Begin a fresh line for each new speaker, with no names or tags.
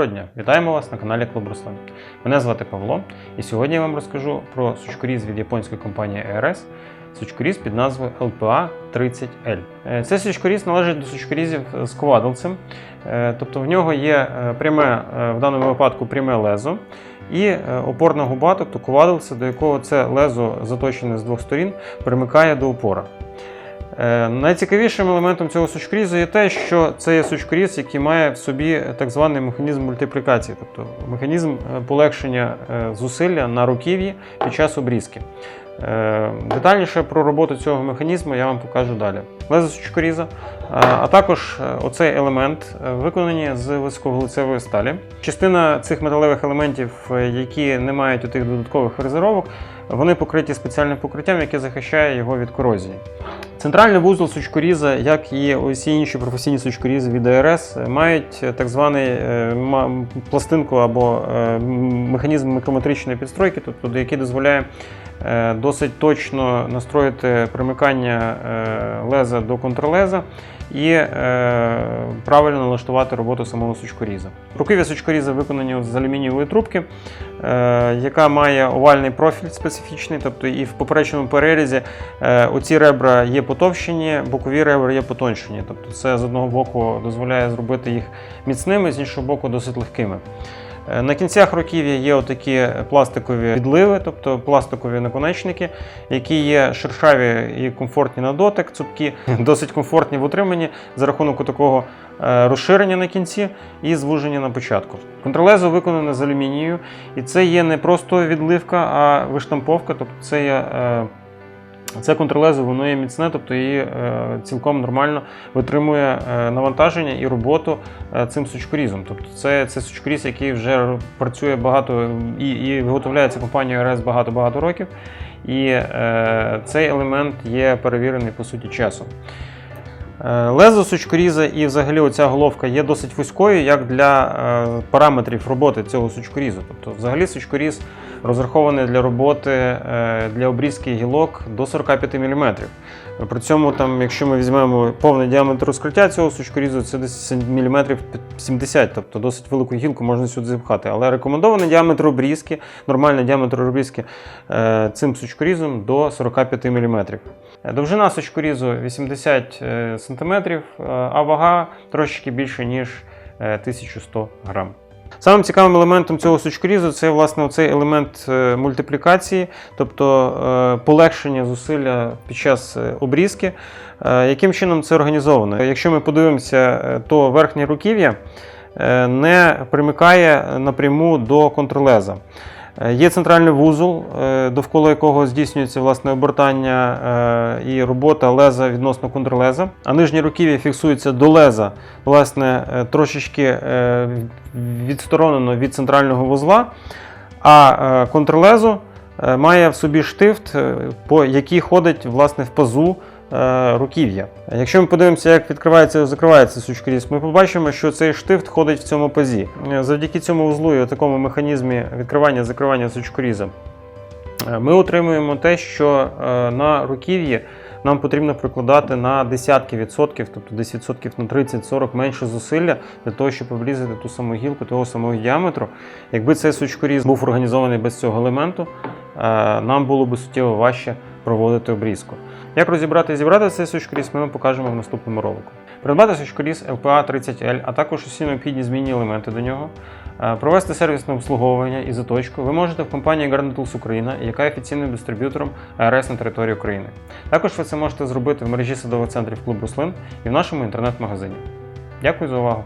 Доброго дня! Вітаємо вас на каналі Клуб Руслан. Мене звати Павло, і сьогодні я вам розкажу про сучкоріз від японської компанії ERS, сучкоріз під назвою LPA 30L. Е, Цей сучкоріз належить до сучкорізів з ковадилцем, Е, тобто в нього є е, пряме, в даному випадку пряме лезо. І опорна губа, тобто ковадилця, до якого це лезо заточене з двох сторін, примикає до опора. Е, Найцікавішим елементом цього сучкорізу є те, що це є сучкоріз, який має в собі так званий механізм мультиплікації, тобто механізм е, полегшення е, зусилля на руків'ї під час обрізки. Детальніше про роботу цього механізму я вам покажу далі. Лезо сучкоріза, а також оцей елемент виконані з високоглицевої сталі. Частина цих металевих елементів, які не мають отих додаткових фрезеровок, вони покриті спеціальним покриттям, яке захищає його від корозії. Центральний вузол сучкоріза, як і усі інші професійні сучкорізи від АРС, мають так званий е, пластинку або е, механізм мікрометричної підстройки, тобто який дозволяє е, досить точно настроїти примикання е, леза до контрлеза і е, правильно налаштувати роботу самого сучкоріза. Руків'я сучкоріза виконані з алюмінієвої трубки, е, яка має овальний профіль специфічний, тобто і в поперечному перерізі е, оці ребра є потовщені, бокові ребра є потоншені. Тобто це з одного боку дозволяє зробити їх міцними, з іншого боку досить легкими. Е, На кінцях руків'я є отакі пластикові відливи, тобто пластикові наконечники, які є шершаві і комфортні на дотик, цупкі, досить комфортні в утриманні за рахунок такого е, розширення на кінці і звуження на початку. Контролезо виконане з алюмінію, і це є не просто відливка, а виштамповка, тобто це є. Це контролезо, воно є міцне, тобто її е, цілком нормально витримує е, навантаження і роботу е, цим сучкорізом. Тобто це, це сучкоріз, який вже працює багато і, і виготовляється компанією РС багато-багато років. І е, цей елемент є перевірений по суті часом. Лезо сучкоріза і взагалі оця головка є досить вузькою, як для параметрів роботи цього сучкорізу. Тобто, взагалі сучкоріз розрахований для роботи е, для обрізки гілок до 45 мм. При цьому, там, якщо ми візьмемо повний діаметр розкриття цього сучкорізу, це десь мм 70, тобто досить велику гілку можна сюди запхати. Але рекомендований діаметр обрізки, нормальний діаметр обрізки е, цим сучкорізом до 45 мм. Довжина сучкорізу 80 см, а вага трошечки більше, ніж е, 1100 грам. Самим цікавим елементом цього сучкорізу це власне цей елемент е, мультиплікації, тобто е, полегшення зусилля під час е, обрізки. Яким чином це організовано? Якщо ми подивимося, то верхнє руків'я не примикає напряму до контрлеза. Е, Є центральний вузол, е, довкола якого здійснюється власне обертання е, і робота леза відносно контрлеза, а нижнє руків'я фіксується до леза, власне, трошечки відсторонено від центрального вузла, а контрлезо має в собі штифт, по який ходить власне в пазу руків'я. Якщо ми подивимося, як відкривається і закривається сучкоріз, ми побачимо, що цей штифт ходить в цьому пазі. Е, Завдяки цьому вузлу і такому механізмі відкривання закривання сучкоріза е, ми отримуємо те, що е, на руків'ї нам потрібно прикладати на десятки відсотків, тобто десь відсотків на 30-40 менше зусилля для того, щоб обрізати ту саму гілку того самого діаметру. Якби цей сучкоріз був організований без цього елементу, е, нам було б суттєво важче проводити обрізку. Як розібрати і зібрати цей сучкоріз, ми вам покажемо в наступному ролику. Придбати сучкоріз LPA 30L, а також усі необхідні змінні елементи до нього, е, провести сервісне обслуговування і заточку ви можете в компанії Garden Tools Україна, яка є офіційним дистриб'ютором АРС на території України. Також ви це можете зробити в мережі садових центрів Клуб Руслин і в нашому інтернет-магазині. Дякую за увагу!